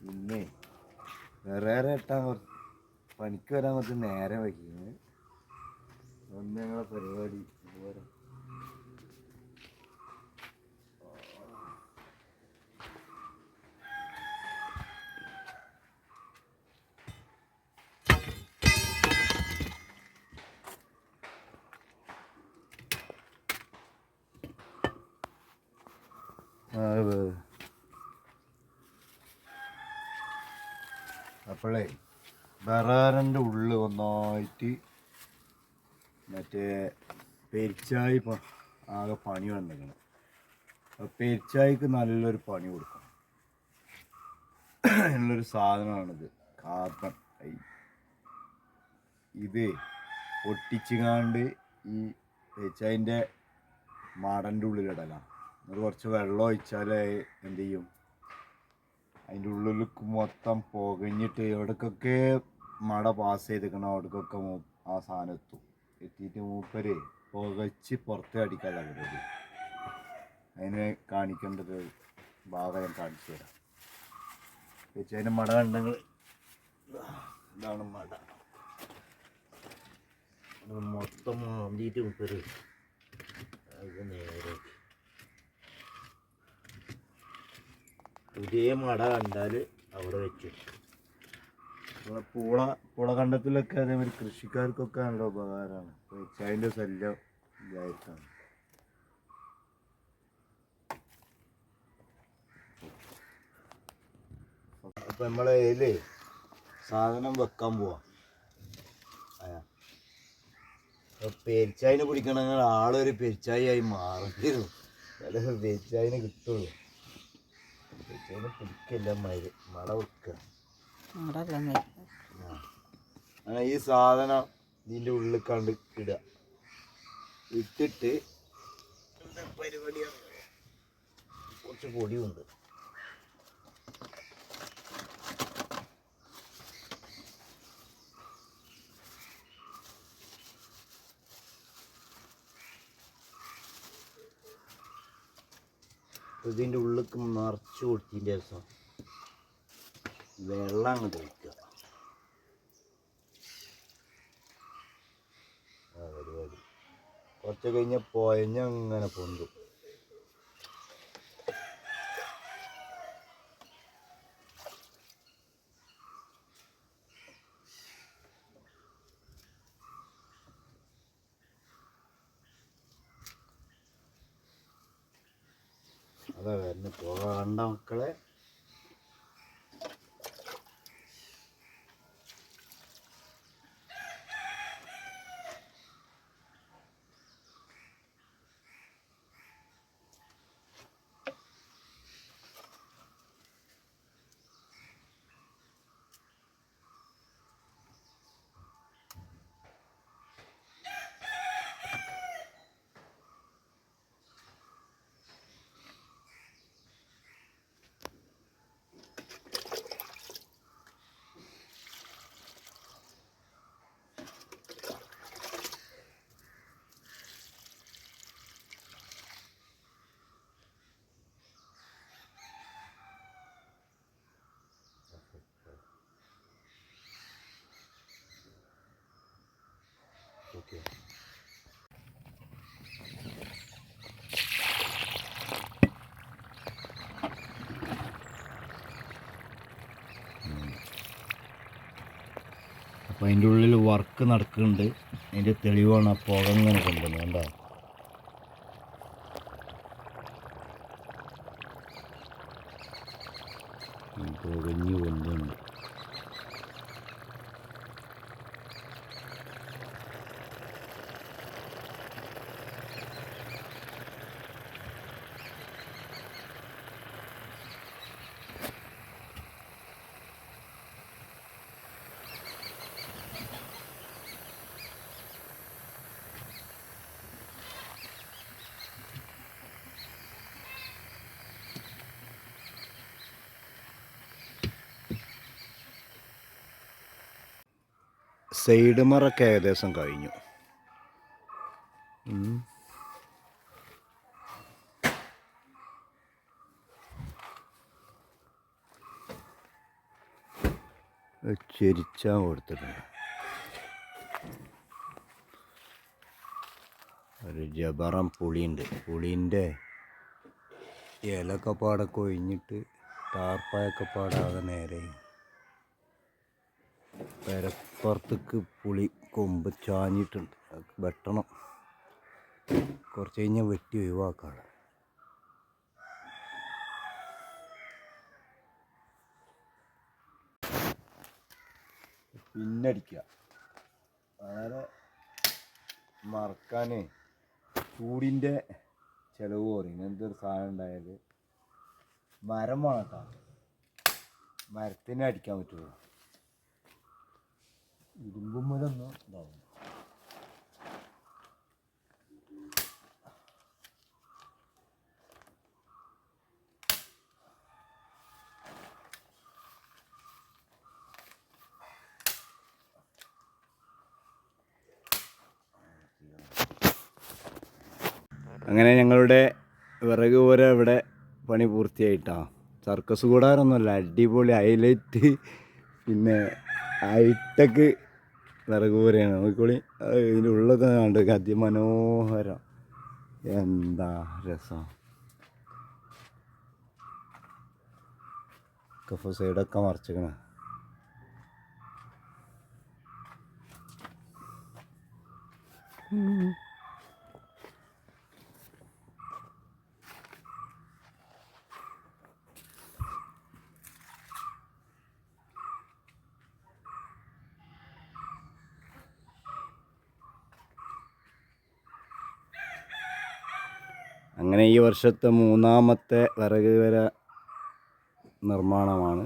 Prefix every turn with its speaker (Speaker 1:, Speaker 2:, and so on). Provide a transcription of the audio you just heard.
Speaker 1: പിന്നെ വേറെ എട്ടാൻ കുറച്ച് പണിക്ക് വരാൻ കുറച്ച് നേരം വയ്ക്കുന്നത് ഒന്ന് ഞങ്ങളെ പരിപാടി. ഇതുപോലെ. ആ, അപ്പോഴേ ബറാറിന്റെ ഉള്ളിൽ ഒന്നായിട്ട് മറ്റേ പെരിച്ചായി ആകെ പണി വന്നിരിക്കണം. അപ്പോൾ പെരിച്ചായിക്ക് നല്ലൊരു പണി കൊടുക്കണം. എന്നുള്ളൊരു സാധനമാണിത്. കാർബൺ ഐ. ഇത് പൊട്ടിച്ചുകാണ്ട് ഈ പെരിച്ചായിന്റെ മടന്റെ ഉള്ളിലിടലാണ്. എന്നിട്ട് കുറച്ച് വെള്ളം ഒഴിച്ചാലേ എന്ത് ചെയ്യും? അതിന്റെ ഉള്ളിലേക്ക് മൊത്തം പുകഞ്ഞിട്ട് എവിടേക്കൊക്കെ മട പാസ് ചെയ്തിരിക്കണം അവിടേക്കൊക്കെ ആ സാധനം എത്തും. എത്തിയിട്ട് മൂപ്പര് പുകച്ച് പുറത്ത് അടിക്കാതെ പരിപാടി അതിനെ കാണിക്കേണ്ടത് ഭാഗം ഞാൻ കാണിച്ചു തരാം. ചേച്ചി അതിന്റെ മട കണ്ടെങ്കിൽ ഇതാണ് മട. മൊത്തം മാന്തിയിട്ട് മൂപ്പര് അത് നേരെ പുതിയ മട കണ്ടാൽ അവിടെ വെച്ചു നമ്മളെ പൂള പൂള കണ്ടത്തിലൊക്കെ അതേമാതിരി കൃഷിക്കാർക്കൊക്കെ നല്ല ഉപകാരമാണ് അതിന്റെ ശല്യം ഇതായിട്ടാണ് അപ്പൊ നമ്മളെ ഇതിൽ സാധനം വെക്കാൻ പോവാ. പെരിച്ചായിനെ പിടിക്കണമെങ്കിൽ ആളൊരു പെരിച്ചായി ആയി മാറേണ്ടി വരും. കിട്ടുള്ളൂ. പെരിച്ചായിനെ പിടിക്കല്ല മയിൽ? മട വെക്കുക
Speaker 2: അവിടെ
Speaker 1: അങ്ങനെ ഈ സാധനം ഇതിന്റെ ഉള്ളിൽ കണ്ട് ഇടുക. ഇട്ടിട്ട് പരിപാടിയാണ് കുറച്ച് പൊടിയുണ്ട്. ഇതിന്റെ ഉള്ളിക്ക് നിറച്ച് കൊടുത്തതിന്റെ ദിവസം വെള്ളം അങ്ങോട്ട് ഒഴിക്കുക കുറച്ച് കഴിഞ്ഞ പൊയഞ്ഞങ്ങനെ പൊന്തും. അതാ വരുന്ന പോകണ്ട മക്കളെ അപ്പം അതിന്റെ ഉള്ളിൽ വർക്ക് നടക്കുന്നുണ്ട്. അതിന്റെ തെളിവാണ് ആ പുക ഇങ്ങനെ കൊണ്ടുവന്നത് കണ്ടോ? പുകഞ്ഞ് കൊണ്ടുണ്ട് സൈഡ് മറക്കെ ഏകദേശം കഴിഞ്ഞു. ചെരിച്ചാൻ കൊടുത്തിട്ട്. ഒരു ജബറം പുളിയുണ്ട്. പുളിന്റെ ഇലക്കപ്പാടൊക്കെ ഒഴിഞ്ഞിട്ട് താർപ്പായൊക്കെ പാടാതെ നേരെയും പെരപ്പുറത്തേക്ക് പുളി കൊമ്പ് ചാഞ്ഞിട്ടുണ്ട്. വെട്ടണം. കുറച്ച് കഴിഞ്ഞാൽ വെട്ടി ഒഴിവാക്കാണ്. പിന്നടിക്കുക അങ്ങനെ മറക്കാനേ ചൂടിന്റെ ചിലവ് കുറയും. എന്തൊരു സാധനം ഉണ്ടായാൽ മരം വേണം കേട്ടോ. മരത്തിനെ അടിക്കാൻ പറ്റുള്ളൂ. ഇരുമ്പുമ്മലൊന്നും ഇതാവും. അങ്ങനെ ഞങ്ങളുടെ വിറക് പോലെ ഇവിടെ പണി പൂർത്തിയായിട്ടാ. സർക്കസ് കൂടാറൊന്നുമല്ല അടിപൊളി ഹൈലൈറ്റ്. പിന്നെ ഹൈടെക് വിറക് പോരയാണ് നോക്കിക്കോളി ഇതിന്റെ ഉള്ളൊക്കെ കണ്ട് അതിമനോഹരം എന്താ രസം. കഫ സൈഡൊക്കെ മറച്ചിക്കണേ അങ്ങനെ ഈ വർഷത്തെ മൂന്നാമത്തെ വിറക് വര നിർമ്മാണമാണ്.